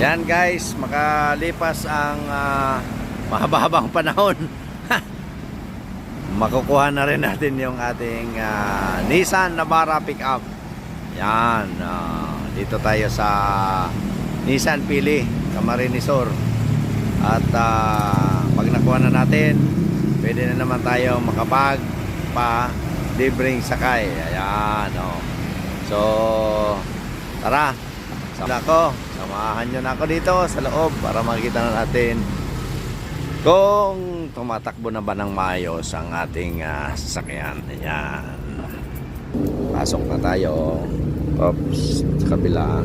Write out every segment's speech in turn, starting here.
Yan guys, makalipas ang ah, mahaba-habang panahon. Makukuha na rin natin yung ating ah, Nissan Navara pickup. Yan, ah, dito tayo sa Nissan Pili, Camarines Sur. At ah, pag nakuha na natin, pwede na naman tayo makapag pa libreng sakay. Ayan, oh. So, tara. Sama ko. Samahan nyo na ako dito sa loob para makita na natin kung tumatakbo na ba ng maayos ang ating ah, sasakyan. Ayan. Pasok na tayo. Oops, sa kabila.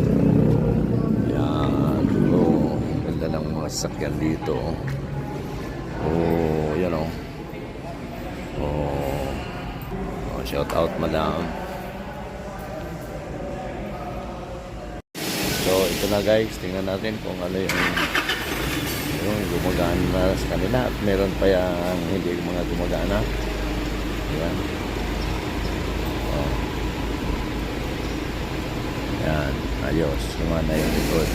Ayan. Oh, ganda ng mga sasakyan dito. Oh, yan oh. Oh. oh shout out madam. So, ito na guys, tingnan natin kung ano yung yung gumagana na sa kanila at meron pa yung hindi mga gumagana. Ayan. Oh. Ayan, ayos. Lumana yung likod.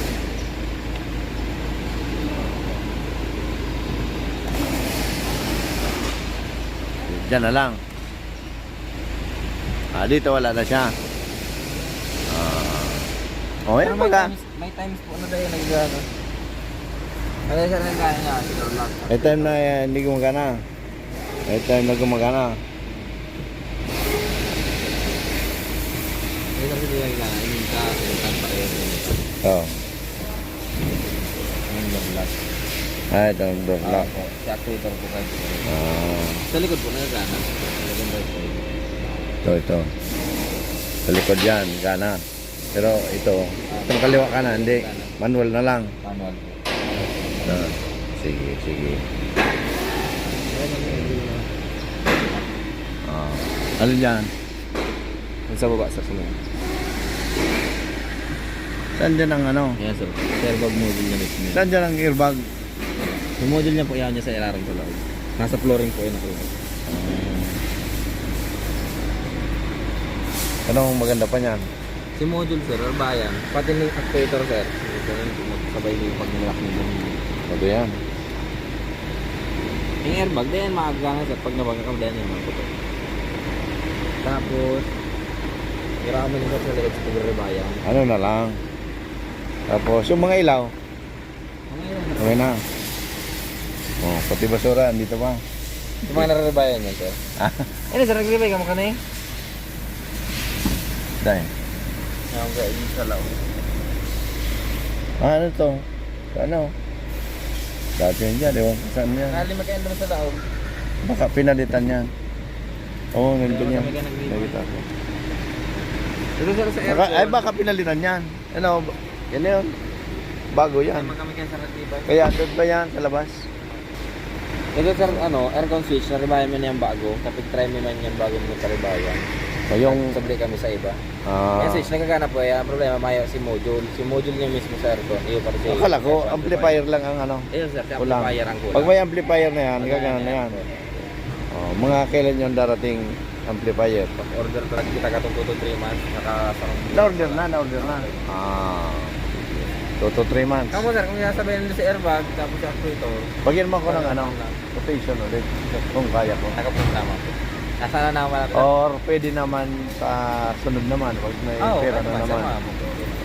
Diyan na lang. Ah, dito wala na siya. Ah. Oh, Pero may times, may times po na dahil nag-ano. Kaya siya rin kaya niya, si Dorlock. May time na eh, hindi gumagana. May time na gumagana. Kaya kasi di yung kaya, yung ka, yung kan pa rin. Oh. Yung Dorlock. Ah, ito ang door lock. Si actuator po kasi. Ah, Sa likod po na gana. Sa likod side. ito, ito. Sa likod yan, gana. Pero ito, ito kaliwa ka na, hindi. Manual na lang. Manual. Ah, sige, sige. Ah, ano yan? Sa baba, sa sunod. Saan dyan ang ano? Yan sir. Airbag module niya mismo. Saan dyan ang earbag? Yung module niya po yan niya sa ilalim sa loob. Nasa flooring po yun ako. Anong maganda pa niyan? Si module sir, or bayan. Pati yung actuator sir. Ganun po magsabay niyo pag nilak niyo. Ano yan? Yung airbag, din maaga sir. Pag nabaga ka, din yung mga puto. Tapos, iraman nyo sa likod sa Tigre Bayan. Ano na lang? Tapos, yung mga ilaw, Ano yun? okay na. Oh, pati basura, andito pa. Yung mga nare-rebayan yan sir. Ah, Ano sir, nag-rebay ka mo ka na eh? dahil. Yung ka, yung sa lao. Ah, ano to? Ano? Dati yun dyan, ewan ko saan yan. Nakali magkain naman sa lao. Baka pinalitan yan. Oo, oh, nandun yan. Nakita ko. Ito sa Baka, airport. ay, baka pinalitan yan. Ano, yan yun. Bago yan. Sa. Kaya doon ba yan sa labas? Ito sir, ano, aircon switch, naribayan mo na yung bago. Kapag try mo man yung bago mo karibayan. O yung, Sabli kami sa iba. ah, switch, nagkagana po, eh, ang problema, mayo si module. Si module niya mismo sa aircon. Iyo para sa akala ko, amplifier lang ang ano. Ayun sir, si Kulang. amplifier ang kulang. Pag may amplifier na yan, gagana na yan. Oh, mga kailan yung darating amplifier? Order talaga kita katong 2 to 3 months, nakasarang. Na-order na, na-order na. Ah, 2 to 3 months. Kamu sir, kung sasabihin nila sa airbag, tapos sa actuator, Pagyan mo ko ng ano, quotation ulit, kung kaya ko. nakapunta mo. Nasaan na natin? Or pwede naman sa sunod naman, pag may Oo, pera na man, naman.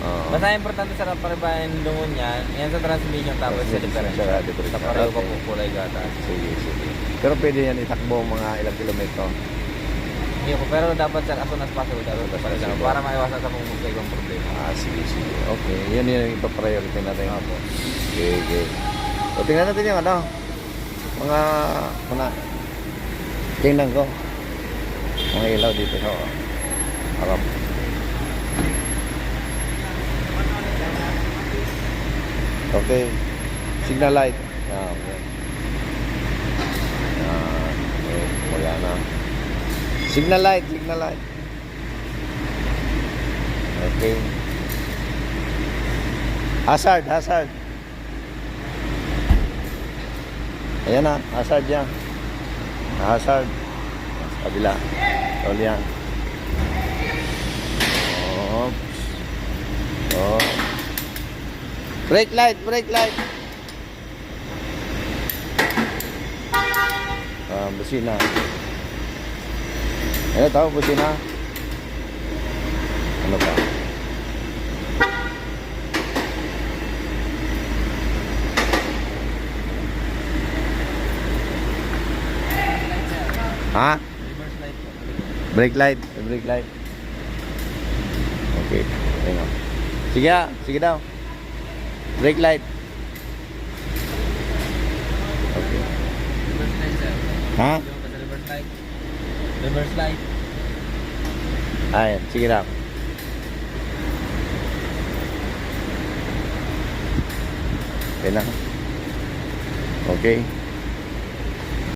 Oo. Basta importante sa paribayan ng lungon yan, yan sa transmission tapos sa differential. Sa. Sa pareho pa Okay. po kulay gata. Sige, sige. Pero pwede yan itakbo mga ilang kilometro. Ko, pero dapat sir, as soon as possible, dapat para, possible. para maiwasan sa kung may ibang problema. Ah, sige, sige. Okay, yan yung ipa-priority natin. Opo. Okay, okay. So, tingnan natin yung ano, mga, mga, tingnan ko. Mga ilaw dito sa harap. Okay. Signal light. Ah, okay. Ah, okay. Wala na. Signal light, signal light. Okay. Hazard, hazard. Ayan na, hazard yan. Hazard. Kabila. Tol yan. Oops. Oh. Brake light, brake light. Ah, busina. Ano tao, busina? Ano pa? Ha? Brake light, brake light. Okay, tingnan. Sige ah, sige daw. Brake light. Okay. Reverse light sir. Ha? Reverse light. Reverse light. Ayan, sige daw. Okay na. Okay.